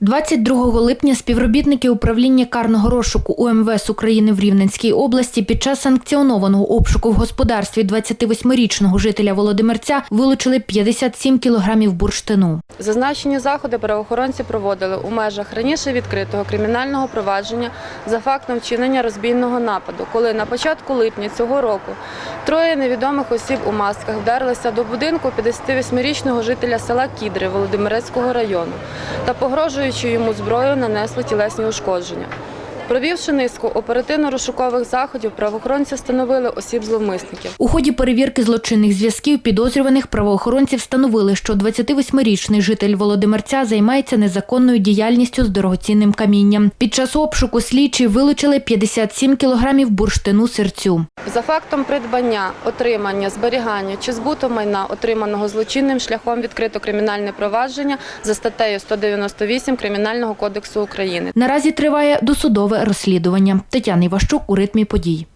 22 липня співробітники управління карного розшуку УМВС України в Рівненській області під час санкціонованого обшуку в господарстві 28-річного жителя Володимирця вилучили 57 кілограмів бурштину. Зазначені заходи правоохоронці проводили у межах раніше відкритого кримінального провадження за фактом вчинення розбійного нападу, коли на початку липня цього року троє невідомих осіб у масках вдарилися до будинку 58-річного жителя села Кідри Володимирецького району та, погрожуючи йому зброю, нанесли тілесні ушкодження. Провівши низку оперативно-розшукових заходів, правоохоронці встановили осіб зловмисників. У ході перевірки злочинних зв'язків підозрюваних правоохоронці встановили, що 28-річний житель Володимирця займається незаконною діяльністю з дорогоцінним камінням. Під час обшуку слідчі вилучили 57 кілограмів бурштину серцю. За фактом придбання, отримання, зберігання чи збуту майна, отриманого злочинним шляхом відкрито кримінальне провадження за статтею 198 Кримінального кодексу України. Наразі триває досудове розслідування. Тетяна Іващук у ритмі подій.